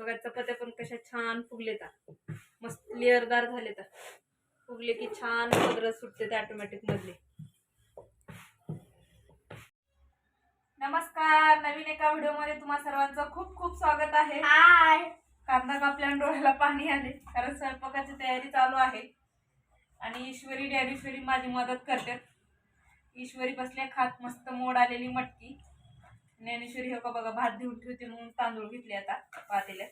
बघा चपात्या पण कशा छान फुगले मस्त लेअरदार झाले तर फुगले की छान पदर सुटते ते ऑटोमॅटिक मधले. नमस्कार नवीन एका व्हिडिओमध्ये तुम्हा सर्वांचं खूप खूप स्वागत आहे. हाय कांदा कापल्या डोळ्याला पाणी आले कारण स्वयंपाकाची तयारी चालू आहे. आणि ईश्वरी ज्ञानेश्वरी माझी मदत करतात. ईश्वरी बसल्या खात मस्त मोड आलेली मटकी. ज्ञानेश्वरी हो का बघा भात देऊन ठेवते म्हणून तांदूळ घेतले आता पातेल्यात.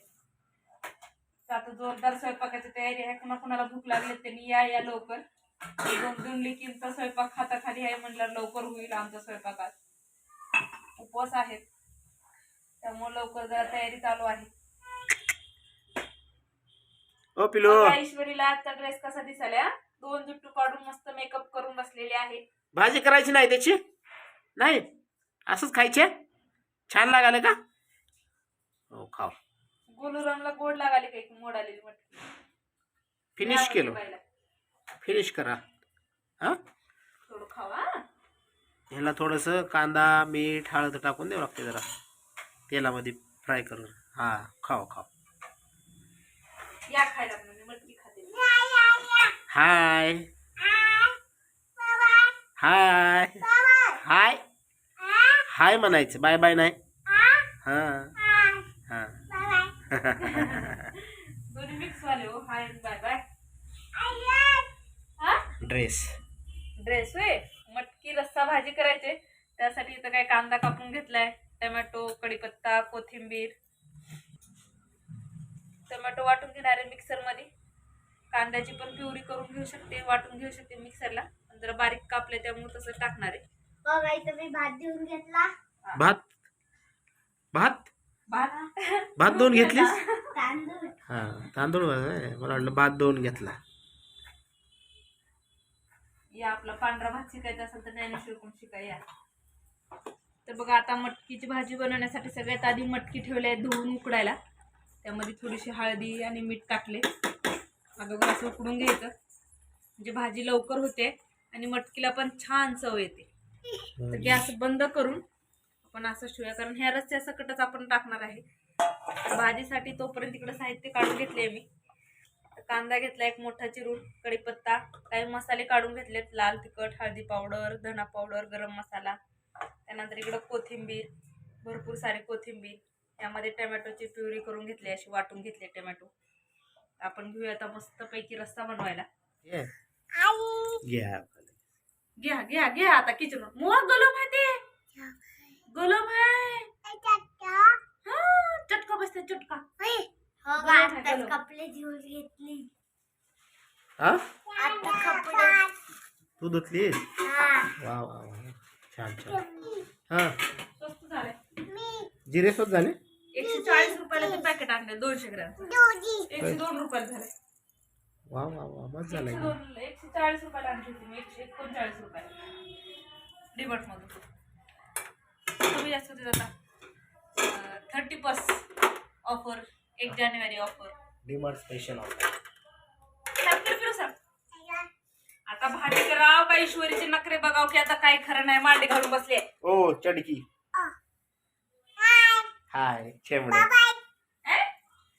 तर आता जोरदार स्वयंपाकाची तयारी आहे. कुणा कुणाला भूक लागली त्यांनी या या लवकर. दोन दोन लिकींचा स्वयंपाक हाताखाली आहे म्हटलं लवकर होईल आमचा स्वयंपाक आज. उपवास आहेत. त्यामुळे लवकर जरा तयारी चालू आहे. ईश्वरीला आजचा ड्रेस कसा दिसायला दोन जुट्टू काढून मस्त मेकअप करून बसलेले आहे. भाजी करायची नाही त्याची? नाही? असंच खायचे? छान लागाले का? हो खाव गोलूरामला गोड लागाले काही मोड आलेली मटकी? फिनिश केलो. फिनिश करा. हा? थोडं खावा ह्याला थोडंसं कांदा मीठ हळद टाकून द्यावं लागते जरा. तेलामध्ये फ्राय करून. हा खाव खाव या खायला म्हणून मी मटकी खाते. हाय हाय हाय हाय म्हणायचं. बाय बाय नाही? हा. हा. दोन्ही मिक्स वाले हो. हाय बाय बाय हा ड्रेस ड्रेस होय? मटकी रस्सा भाजी करायचे. त्यासाठी इथं काय कांदा कापून घेतलाय. टोमॅटो कढीपत्ता कोथिंबीर. टोमॅटो वाटून घेणार आहे मिक्सरमध्ये. कांद्याची पण प्युरी करून घेऊ शकते. वाटून घेऊ शकते मिक्सरला पण जरा बारीक कापले त्यामुळे तसं टाकणार आहे. मी भात देऊन घेतला? भात? भात? भात? भात दोन घेतलीस? तांदूळ. हा तांदूळ. मला वाटलं भात दोन घेतला. या आपला पांढरा भात शिकायचा असेल तर ज्ञानेश्वर कोण शिकाय या. तर बघा आता मटकीची भाजी बनवण्यासाठी सगळ्यात आधी मटकी ठेवली आहे धुवून उकडायला. त्यामध्ये थोडीशी हळदी आणि मीठ टाकले. अगोदर असं उकडून घ्यायचं. म्हणजे भाजी लवकर होते आणि मटकीला पण छान चव येते. तर गॅस बंद करून आपण असं ठेवूया कारण ह्या रस्त्या सकटच आपण टाकणार आहे. भाजीसाठी तोपर्यंत इकडं साहित्य काढून घेतले मी. कांदा घेतला एक मोठा चिरून कढीपत्ता काही मसाले काढून घेतलेत. लाल तिखट हळदी पावडर धना पावडर गरम मसाला. त्यानंतर इकडं कोथिंबीर भरपूर सारी कोथिंबीर. यामध्ये टोमॅटोची प्युरी करून घेतली अशी वाटून घेतली टोमॅटो. आपण घेऊया आता मस्तपैकी रस्सा बनवायला. ये. घ्या घ्या घ्या घ्या आता किचन मोर गलम आहे ते गलम आहे हा, चटका बसते चटका हो. कपडे धुवून घेतली हा आता कपडे तू धुतलीस हा. वा वा वा. छान छान. हा. स्वस्त झालंय जिरे स्वत झाले? एकशे चाळीस रुपयाला ते पॅकेट आणले दोनशे ग्रॅम. एकशे दोन रुपयाला झाले. वा वा वा एकशे झालं एकशे चाळीस रुपयाला आणली होती मी एकशे एकोणचाळीस रुपयाला. डिमार्ट मधून. कमी जास्त होते आता. थर्टी पर्स ऑफर एक जानेवारी ऑफर डिमार्ट स्पेशल फिरू सर आता भाजी कराव का ईश्वरीचे नखरे बघाव की आता काय खरं नाही मांडी घालून बसले ओ चडकी. हाय छेमडे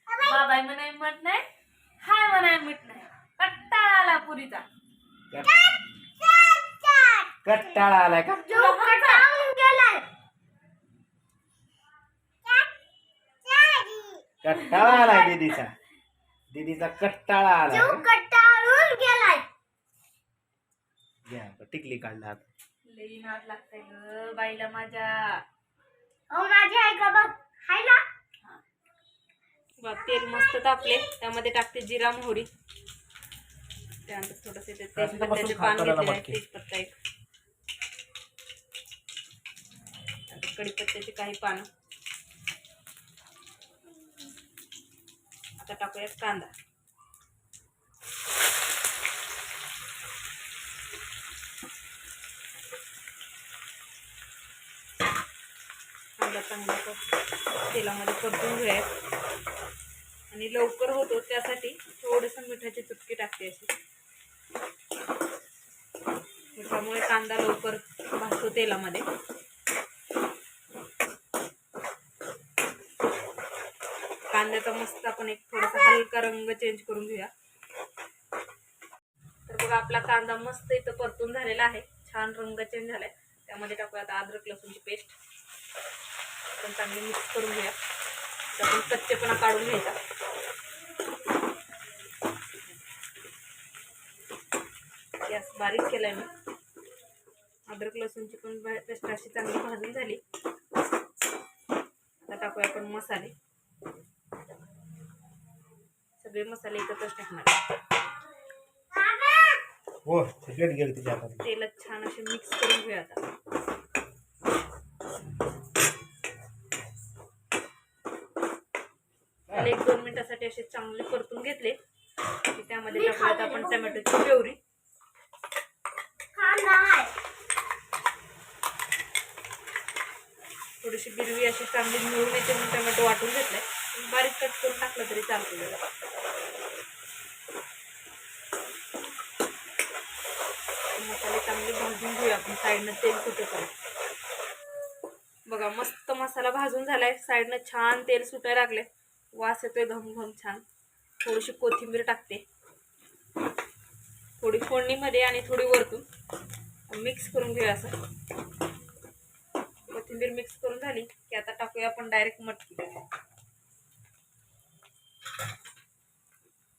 बाबाई. म्हणाय म्हट नाही. हाय म्हणाय आला पुरीचा. कट्टाळा आलाय का जो कटाळून गेलाय. कट्टाळा आलाय दीदीचा. दीदीचा कट्टाळा आलाय. जो कटाळून गेलाय. घ्या टिकली काढला आता. लई नाद लागतंय ग बाईला माझ्या. हो माझी आहे का बघ? हाय ना? बघ तेल मस्त तापले त्यामध्ये टाकते जिरा मोहरी. त्यानंतर थोडस तेजपत्त्याचे पान घेतलेले आहे तेजपत्ता एक. नंतर कढीपत्त्याची काही पानं. आता टाकूया कांदा. कांदा चांगला तेलामध्ये परतून घेऊया आणि लवकर होतो त्यासाठी थोडंसं मिठाची चुटकी टाकते अशी त्याच्यामुळे कांदा लवकर भाजतो तेलामध्ये. कांद्याचा मस्त आपण एक थोडासा हलका रंग चेंज करून घेऊया. तर बघा आपला कांदा मस्त इथं परतून झालेला आहे. छान रंग चेंज झालाय. त्यामध्ये टाकूया आता अद्रक लसूणची पेस्ट आपण चांगली मिक्स करून घेऊया. आपण कच्चेपणा काढून घ्यायचा. गॅस बारीक केलाय मी. अद्रक लसूणची पण पेस्ट अशी चांगली भाजून झाली. आता टाकूया आपण मसाले. सगळे मसाले एकत्रच टाकणार. हो तेलात छान असे मिक्स करून घेऊया आता. एक दोन मिनिटासाठी असे चांगले परतून घेतले. की त्यामध्ये टाकूयात आपण टमॅटोची प्युरी कांदा आहे थोडीशी गिरवी अशी चांगली मिळून येते मी टमॅटो वाटून घेतलाय. बारीक कट करून टाकलं तरी चालतं मसाले चांगले भाजून घेऊया आपण. साईडनं तेल सुटेपर्यंत. बघा मस्त मसाला भाजून झालाय. साईडनं छान तेल सुटायला लागले वास येतोय घमघम छान. थोडीशी कोथिंबीर टाकते. थोडी फोडणीमध्ये आणि थोडी वरतून. मिक्स करून घेऊया असं. कोथिंबीर मिक्स करून झाली की आता टाकूया आपण डायरेक्ट मटकी.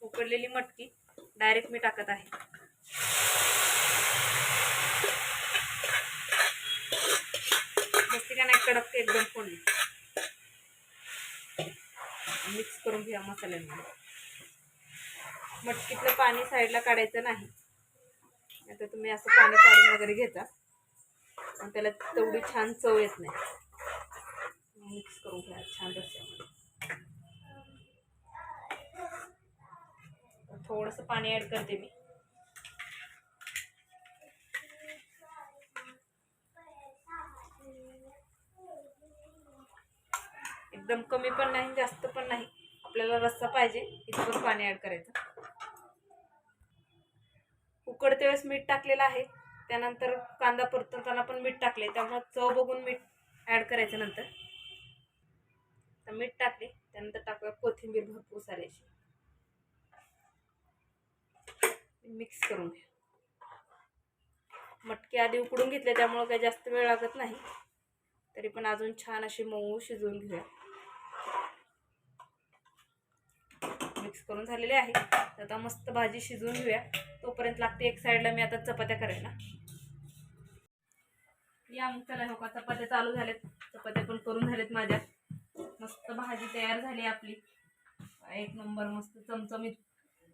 उकडलेली मटकी डायरेक्ट मी टाकत आहे. मस्ती का नाही कडक एकदम फोडली. मिक्स करून घ्या मसाल्यांमध्ये मटकीतलं पाणी साईडला काढायचं नाही. आता तुम्ही असं पाणी काढून वगैरे घेता. आणि त्याला तेवढी छान चव येत नाही. मिक्स करून घ्या छान रस्त्यामध्ये थोडंसं पाणी ॲड करते मी. एकदम कमी पण नाही जास्त पण नाही. आपल्याला रस्सा पाहिजे इतकं पाणी ॲड करायचं. उकडते वेळेस मीठ टाकलेलं आहे. त्यानंतर कांदा परतताना पण मीठ टाकले. त्यामुळे चव बघून मीठ ॲड करायचं नंतर. तर मीठ टाकले. त्यानंतर टाकूया कोथिंबीर भरपूर सारी अशी मिक्स करून घ्या. मटके आधी उकडून घेतले त्यामुळं काही जास्त वेळ लागत नाही. तरी पण अजून छान अशी मऊ शिजवून घेऊया. मिक्स करून झालेले आहे. तर आता मस्त भाजी शिजवून घेऊया. तोपर्यंत लागते एक साईडला मी आता चपात्या करायला. या मग चला हो का चपात्या चालू झाल्यात. चपात्या पण करून झाल्यात माझ्या. मस्त भाजी तयार झाली आपली. एक नंबर मस्त चमचमीत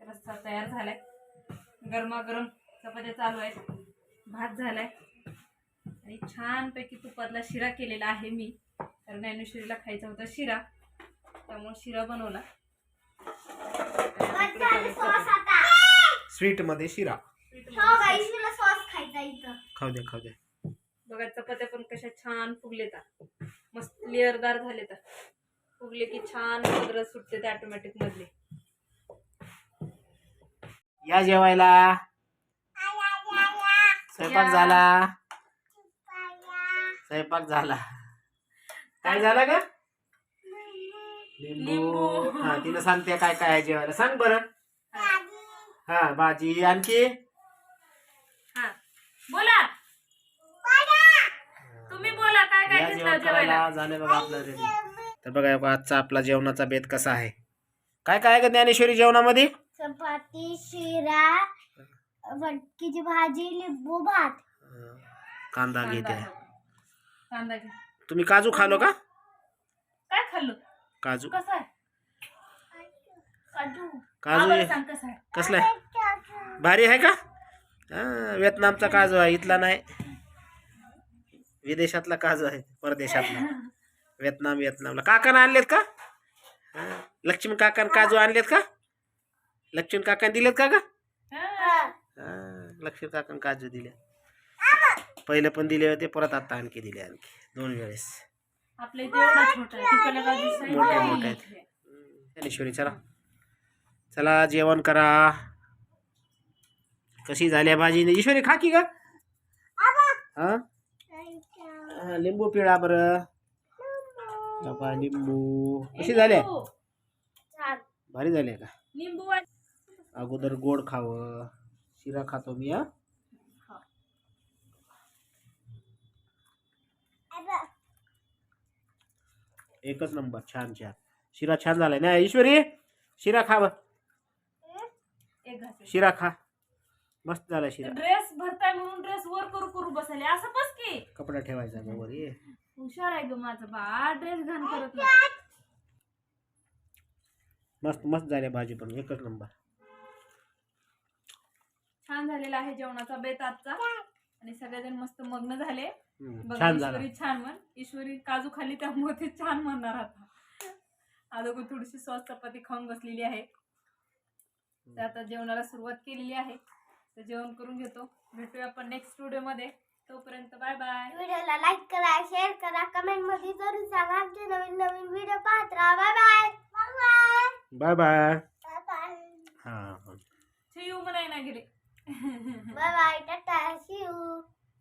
रस्सा तयार झालाय. गरमागरम चपात्या चालू आहेत. भात झालाय. आणि छानपैकी तुपातला शिरा केलेला आहे मी. तर ज्ञानेश्वरीला खायचा होता शिरा. त्यामुळे शिरा बनवला. स्वीटमध्ये शिरा. हो खाऊ द्या खाऊ द्या. बघा चपात्या पण कशा छान फुगले मस्त लेअरदार झाले तर फुगले की छान पदर सुटते ते ऑटोमॅटिक मधले. या जेवायला. स्वयंपाक. झाला. स्वयंपाक झाला. काय झाला का लिंबू. लिंबू. हा तिला सांगते काय काय आहे जेवायला. सांग बरं. हा भाजी आणखी हा बोला तुम्ही बोला काय काय या घेतलं जेवण जेवायला. करायला झाले बघा आपलं रेडी तर बघा आजचा आपला जेवणाचा बेत कसा आहे. काय काय आहे का ज्ञानेश्वरी जेवणामध्ये? चपाती शिरा मटकीची भाजी लिंबू भात. कांदा घेते कांदा कांदा घे. तुम्ही काजू खालो का? काय खाल्लं? काजू. कसं आहे? काजू. काजू आम्हाला सांग कसं आहे? कसला आहे? भारी आहे का? हा, व्हिएतनामचा काजू आहे इथला नाही. विदेशातला काजू आहे परदेशातला. व्हिएतनाम व्हिएतनामला. काकानं आणलेत का? लक्ष्मी काकानं काजू आणलेत का? लक्ष्मी काकाने दिलेत का का लक्ष्मी काकानं काजू दिले. पहिले पण दिले होते परत आता आणखी दिले आणखी दोन वेळेस. मोठे मोठे आहेत. आहे. ज्ञानेश्वरी चला. चला जेवण करा. कशी झाली भाजी? ईश्वरी खा की का हा? हा, लिंबू पिळा बरं. बाबा लिंबू. कशी झाले? लिंबू. भारी झाले का? आणि अगोदर गोड खावं. शिरा खातो मी हा. एकच नंबर छान छान. शिरा छान झालाय ना ईश्वरी? शिरा खा शिरा खा. मस्त झाला शिरा. ड्रेस भरताय म्हणून ड्रेस वर करू करू बसले. असं बस की. कपडा ठेवायचा गं वर. ये हुशार आहे ग माझं बा. ड्रेस घाण करत नाही. मस्त मस्त झाले भाजी पण. एकच नंबर. छान झालेला आहे जेवणाचा बेत आजचा. आणि सगळेजण मस्त मग्न झाले. हम्म, बघा छान झाला. ईश्वरी छान म्हण. ईश्वरी काजू खाली त्यामुळे ते छान म्हणणार आता. अगोदर थोडीशी सॉस चपाती खाऊन बसलेली आहे. तर आता जेवणाला सुरुवात केलेली आहे. तर जेवण करून घेतो. भेटूया आपण नेक्स्ट व्हिडिओमध्ये. तोपर्यंत बाय बाय व्हिडिओला लाईक करा शेअर करा कमेंटमध्ये जरूर सांगा. आमचे नवीन नवीन व्हिडिओ पाहत राहा. Bye bye bye bye bye bye हा हा. यू म्हणाय ना गेले bye bye tata see you